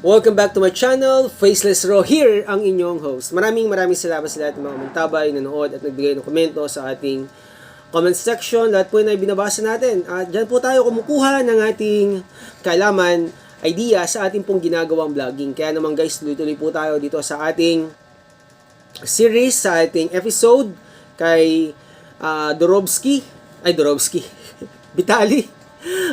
Welcome back to my channel, Faceless Ro here, ang inyong host. Maraming maraming salamat sa lahat ng mga mantabay, nanood at nagbigay ng komento sa ating comment section. Lahat po yun ay binabasa natin. At dyan po tayo kumukuha ng ating kaalaman, idea sa ating pong ginagawang vlogging. Kaya naman guys, tuloy-tuloy po tayo dito sa ating series, sa ating episode kay uh, Dorobski. Ay, Dorobski. Vitali.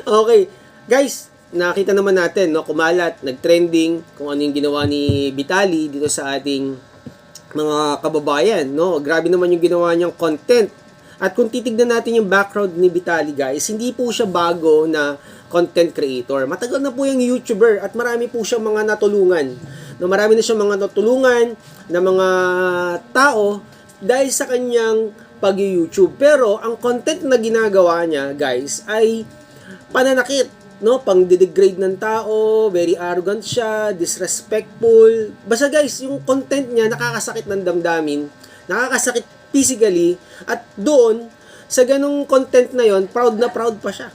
Okay. Guys, nakita naman natin, no, kumalat, nag-trending kung ano yung ginawa ni Vitali dito sa ating mga kababayan, no. Grabe naman yung ginawa niyang content. At kung titignan natin yung background ni Vitali, guys, hindi po siya bago na content creator. Matagal na po yung YouTuber at marami po siyang mga natulungan. No, marami na siyang mga natulungan na mga tao dahil sa kanyang pag-YouTube. Pero ang content na ginagawa niya, guys, ay pananakit no, pang degrade ng tao, very arrogant siya, disrespectful. Basta guys, yung content niya nakakasakit ng damdamin, nakakasakit physically, at doon, sa ganung content na yon proud na proud pa siya.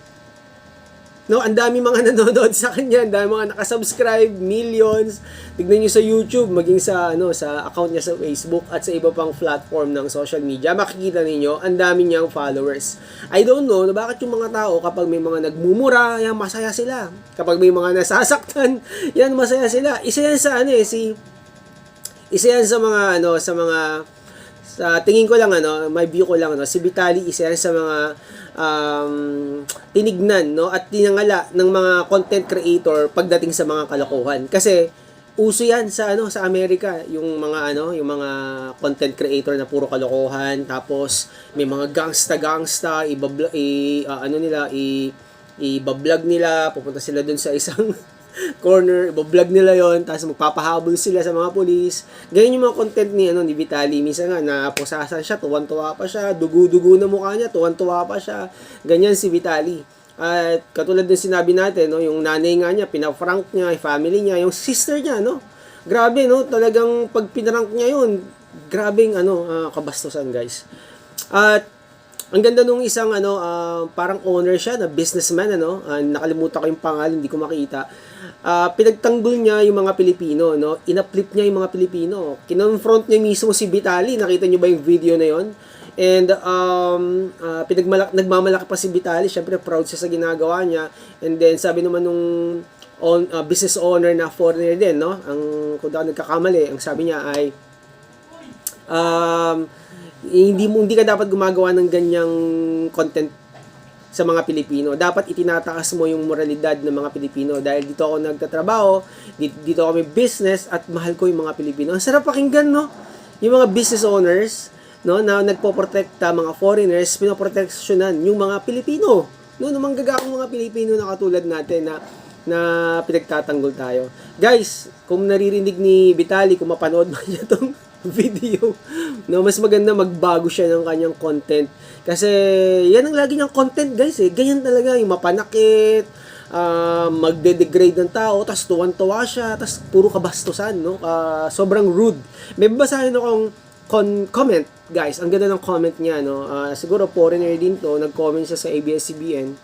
No, ang dami mga nanonood sa kanya, ang dami mga nakasubscribe, millions. Tignan niyo sa YouTube, maging sa ano sa account niya sa Facebook at sa iba pang platform ng social media, makikita ninyo ang dami niyang followers. I don't know na bakit yung mga tao kapag may mga nagmumura, yan masaya sila. Kapag may mga nasasaktan, yan masaya sila. Isa yan sa ano eh si isa yan sa mga ano sa mga sa tingin ko lang ano, may view ko lang ano, si Vitali isa yan sa mga um, tinignan no? At tinangala ng mga content creator pagdating sa mga kalokohan. Kasi uso yan sa ano sa Amerika yung mga ano yung mga content creator na puro kalokohan. Tapos may mga gangsta gangsta ibabla i, uh, ano nila i i-vlog nila pupunta sila dun sa isang corner, ibablog nila yon tapos magpapahabol sila sa mga polis. Ganyan yung mga content ni, ano, ni Vitali. Minsan nga, naposasan siya, tuwan-tuwa pa siya, dugu-dugu na mukha niya, tuwan-tuwa pa siya. Ganyan si Vitali. At katulad din sinabi natin, no, yung nanay nga niya, pinafrank niya, yung family niya, yung sister niya, no. Grabe, no, talagang pag pinrank niya yun, grabing, ano, uh, kabastusan, guys. At ang ganda nung isang ano uh, parang owner siya na businessman ano uh, nakalimutan ko yung pangalan hindi ko makita. Uh, pinagtanggol niya yung mga Pilipino no? Inaplip niya yung mga Pilipino. Kinonfront niya mismo si Vitali nakita niyo ba yung video na yon and um uh, pinagmalak nagmamalaki pa si Vitali syempre proud siya sa ginagawa niya. And then sabi naman nung on, uh, business owner na foreigner din no? Ang kung daw nagkakamali ang sabi niya ay um hindi mo hindi ka dapat gumagawa ng ganyang content sa mga Pilipino. Dapat itinataas mo yung moralidad ng mga Pilipino dahil dito ako nagtatrabaho, dito, dito ako may business at mahal ko yung mga Pilipino. Ang sarap pakinggan, no? Yung mga business owners, no, na nagpo-protekta mga foreigners, pinoproteksyonan yung mga Pilipino. No, namang gagawang mga Pilipino na katulad natin na na pinagtatanggol tayo. Guys, kung naririnig ni Vitali, kung mapanood mo niya tong video, no, mas maganda magbago siya ng kanyang content. Kasi, yan ang lagi niyang content, guys, eh. Ganyan talaga, yung mapanakit, uh, magde-degrade ng tao, tas tuwan-tuwa siya, tas puro kabastusan, no? Uh, sobrang rude. May babasahin akong con- comment, guys. Ang ganda ng comment niya, no? Uh, siguro foreigner din to, nag-comment siya sa ABS-CBN.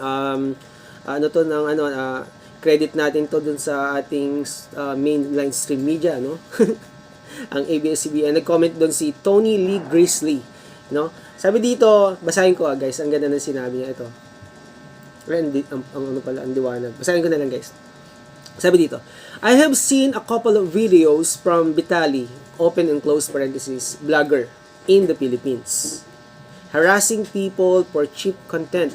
Um, ano to ng ano uh, credit natin to dun sa ating uh, mainline stream media no ang ABS-CBN nag-comment doon si Tony Lee Grizzly no? Sabi dito basahin ko ah, guys. Ang ganda ng sinabi niya. Ito. Ang, ang, ang ano pala ang diwanag basahin ko na lang guys. Sabi dito I have seen a couple of videos from Vitali open and close parenthesis blogger in the Philippines harassing people for cheap content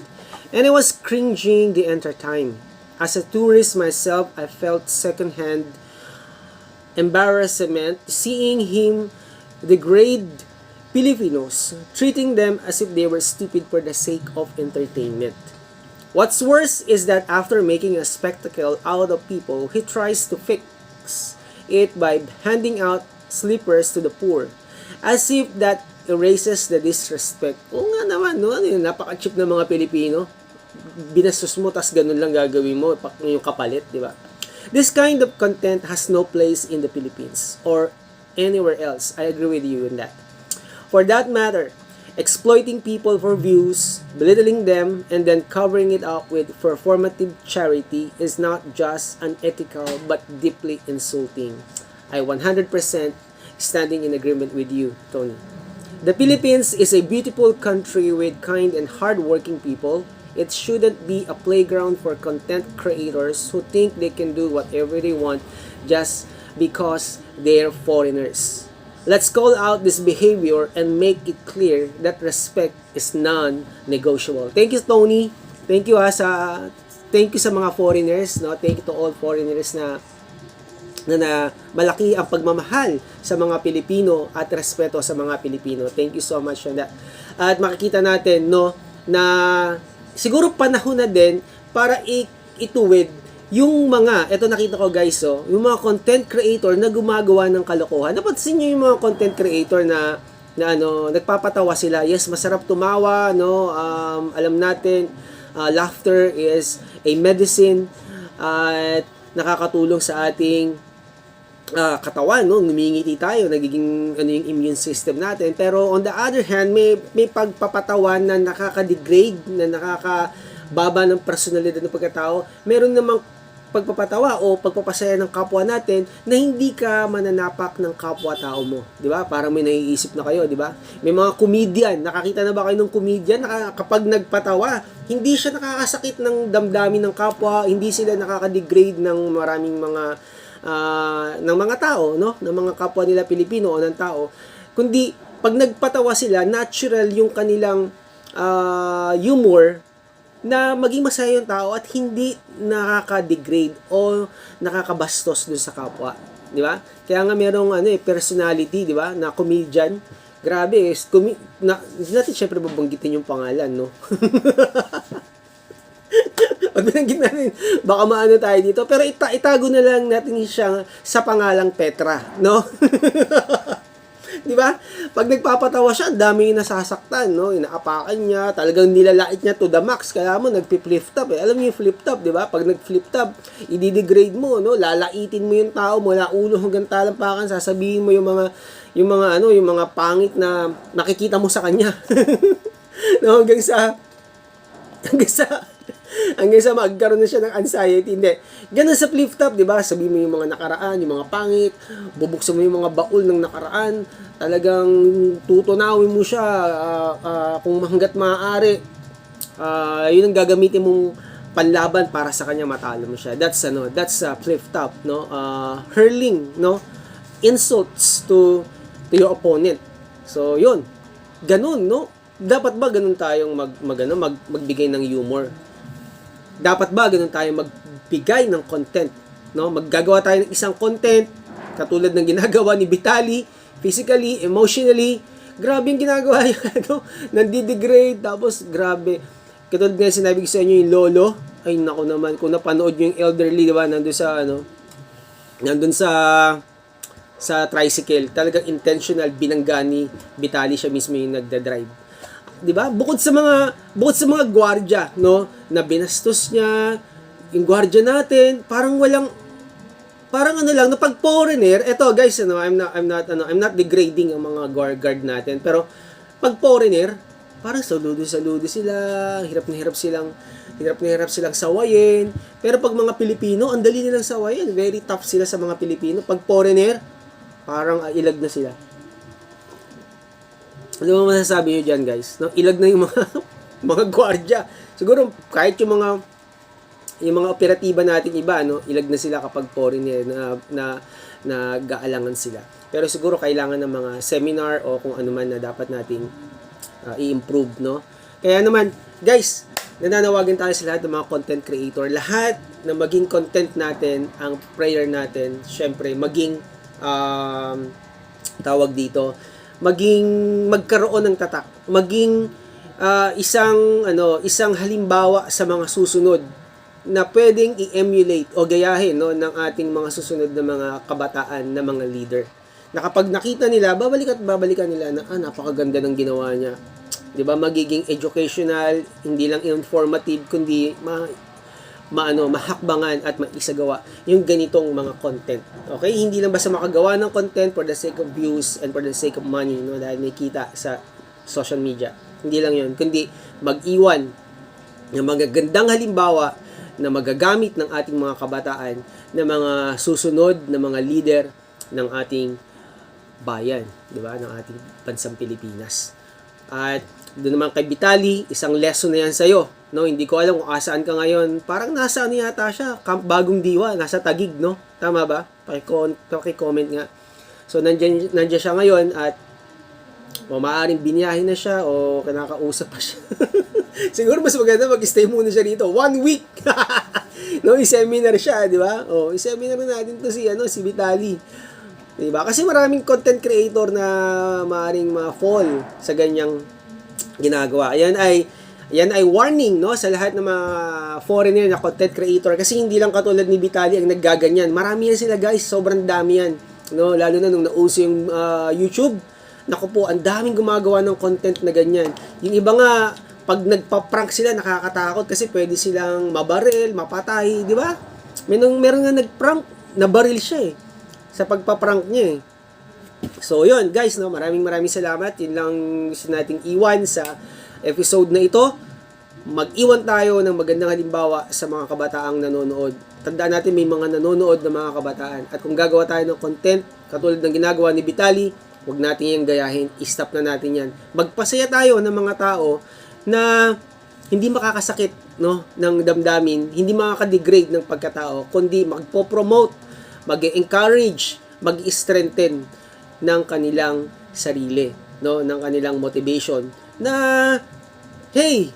And I was cringing the entire time. As a tourist myself, I felt secondhand embarrassment seeing him degrade Filipinos, treating them as if they were stupid for the sake of entertainment. What's worse is that after making a spectacle out of people, he tries to fix it by handing out slippers to the poor, as if that erases the disrespect. Oo nga naman, no? Ano yun, napaka-cheap ng mga Pilipino binastos mo, tas ganun lang gagawin mo, yung kapalit, di ba? This kind of content has no place in the Philippines or anywhere else. I agree with you in that. For that matter, exploiting people for views, belittling them, and then covering it up with performative charity is not just unethical but deeply insulting. I 100% standing in agreement with you, Tony. The Philippines is a beautiful country with kind and hardworking people. It shouldn't be a playground for content creators who think they can do whatever they want just because they're foreigners. Let's call out this behavior and make it clear that respect is non-negotiable. Thank you, Tony. Thank you ha, sa thank you sa mga foreigners, no? Thank you to all foreigners na na, na malaki ang pagmamahal sa mga Pilipino at respeto sa mga Pilipino. Thank you so much for that. At makikita natin no na siguro panahon na din para ituwid yung mga, eto nakita ko guys, oh, yung mga content creator na gumagawa ng kalokohan. Napansin niyo yung mga content creator na na ano, nagpapatawa sila. Yes, masarap tumawa, no? Um, alam natin, uh, laughter is a medicine at nakakatulong sa ating uh, katawan, no? Ngumingiti tayo, nagiging ano yung immune system natin. Pero on the other hand, may may pagpapatawan na nakaka-degrade, na nakakababa ng personalidad ng pagkatao. Meron namang pagpapatawa o pagpapasaya ng kapwa natin na hindi ka mananapak ng kapwa-tao mo. Di ba? Parang may naiisip na kayo, di ba? May mga comedian, nakakita na ba kayo ng comedian na kapag nagpatawa, hindi siya nakakasakit ng damdamin ng kapwa, hindi sila nakaka-degrade ng maraming mga uh, ng mga tao, no? Ng mga kapwa nila Pilipino o ng tao. Kundi pag nagpatawa sila, natural yung kanilang uh, humor na maging masaya yung tao at hindi nakaka-degrade o nakakabastos dun sa kapwa. Di ba? Kaya nga merong ano eh, personality, di ba? Na comedian. Grabe, is kumi- na, natin syempre babanggitin yung pangalan, no? Pag binanggit natin, baka maano tayo dito. Pero ita- itago na lang natin siya sa pangalang Petra, no? Di ba? Pag nagpapatawa siya, dami yung nasasaktan, no? Inaapakan niya, talagang nilalait niya to the max. Kaya mo, nagpi-flip top, eh. Alam niyo yung flip top, di ba? Pag nag-flip top, i-degrade mo, no? Lalaitin mo yung tao mula ulo hanggang talampakan, sasabihin mo yung mga, yung mga, ano, yung mga pangit na nakikita mo sa kanya. no? Hanggang sa, hanggang sa, hanggang sa magkaroon na siya ng anxiety. Hindi. Ganun sa flip top, di ba? Sabi mo yung mga nakaraan, yung mga pangit, bubuksan mo yung mga baul ng nakaraan, talagang tutunawin mo siya uh, uh, kung hanggat maaari. Uh, yun ang gagamitin mong panlaban para sa kanya matalo mo siya. That's ano, that's uh, flip top, no? Uh, hurling, no? Insults to to your opponent. So, yun. Ganun, no? Dapat ba ganun tayong mag, mag, ano, mag, magbigay ng humor? Dapat ba ganun tayo magbigay ng content? No? Maggagawa tayo ng isang content katulad ng ginagawa ni Vitali, physically, emotionally, grabe yung ginagawa niya, no? Nandidegrade, tapos grabe. Katulad nga sinabi ko sa inyo yung lolo, ay nako naman, kung napanood nyo yung elderly, di ba, nandun sa, ano, nandun sa, sa tricycle, talagang intentional, binangga ni Vitali siya mismo yung nagda-drive 'di ba? Bukod sa mga bukod sa mga gwardiya, no, na binastos niya, yung gwardiya natin, parang walang parang ano lang, pag foreigner, eto guys, ano, I'm not I'm not ano, I'm not degrading ang mga guard guard natin, pero pag foreigner, parang saludo-saludo sila, hirap na hirap silang hirap na hirap silang sawayin. Pero pag mga Pilipino, ang dali nilang sawayin. Very tough sila sa mga Pilipino. Pag foreigner, parang ilag na sila. Ano mo masasabi nyo dyan, guys? No, ilag na yung mga, mga gwardya. Siguro, kahit yung mga yung mga operatiba natin iba, no, ilag na sila kapag foreigner na, na, na gaalangan sila. Pero siguro kailangan ng mga seminar o kung ano man na dapat natin uh, i-improve, no? Kaya naman, guys, nananawagan tayo sa lahat ng mga content creator. Lahat na maging content natin, ang prayer natin, syempre, maging um, tawag dito, maging magkaroon ng tatak, maging uh, isang ano, isang halimbawa sa mga susunod na pwedeng i-emulate o gayahin no ng ating mga susunod na mga kabataan na mga leader. Na kapag nakita nila, babalik at babalikan nila na ah, napakaganda ng ginawa niya. 'Di ba? Magiging educational, hindi lang informative kundi ma maano mahakbangan at maisagawa yung ganitong mga content. Okay? Hindi lang basta makagawa ng content for the sake of views and for the sake of money, no? Dahil may kita sa social media. Hindi lang yun, kundi mag-iwan ng magagandang halimbawa na magagamit ng ating mga kabataan na mga susunod na mga leader ng ating bayan, di ba, ng ating bansang Pilipinas. At doon naman kay Vitali, isang lesson na yan sa'yo. No? Hindi ko alam kung asaan ka ngayon. Parang nasa ano yata siya, Camp Bagong Diwa, nasa Tagig, no? Tama ba? Pakicomment nga. So, nandiyan, nandiyan siya ngayon at o maaaring binyahin na siya o kinakausap pa siya. Siguro mas maganda mag-stay muna siya dito. One week! no, i-seminar siya, di ba? O, i-seminar na natin to si, ano, si Vitali. Di ba? Kasi maraming content creator na maaaring ma-fall sa ganyang ginagawa. Ayan ay yan ay warning no sa lahat ng mga foreigner na content creator kasi hindi lang katulad ni Vitali ang naggaganyan. Marami yan sila guys, sobrang dami yan. No, lalo na nung nauso yung ah, YouTube. Naku po, ang daming gumagawa ng content na ganyan. Yung iba nga pag nagpa-prank sila nakakatakot kasi pwede silang mabaril, mapatay, di ba? May nung meron nga nag-prank, nabaril siya eh sa pagpa-prank niya eh. So, yun, guys, no, maraming maraming salamat. Yun lang gusto nating iwan sa episode na ito. Mag-iwan tayo ng magandang halimbawa sa mga kabataang nanonood. Tandaan natin may mga nanonood na mga kabataan. At kung gagawa tayo ng content, katulad ng ginagawa ni Vitali, huwag natin yung gayahin. I-stop na natin yan. Magpasaya tayo ng mga tao na hindi makakasakit no ng damdamin, hindi makaka-degrade ng pagkatao, kundi magpo-promote, mag-encourage, mag-strengthen ng kanilang sarili, no, ng kanilang motivation na hey,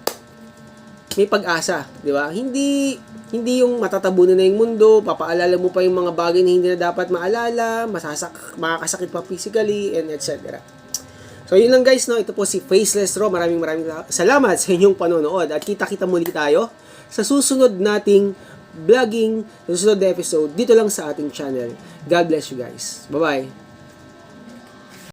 may pag-asa, di ba? Hindi hindi yung matatabunan na yung mundo, papaalala mo pa yung mga bagay na hindi na dapat maalala, masasak, makakasakit pa physically, and etc. So, yun lang guys, no? Ito po si Faceless Ro. Maraming maraming salamat sa inyong panonood. At kita-kita muli tayo sa susunod nating vlogging, sa susunod na episode, dito lang sa ating channel. God bless you guys. Bye-bye.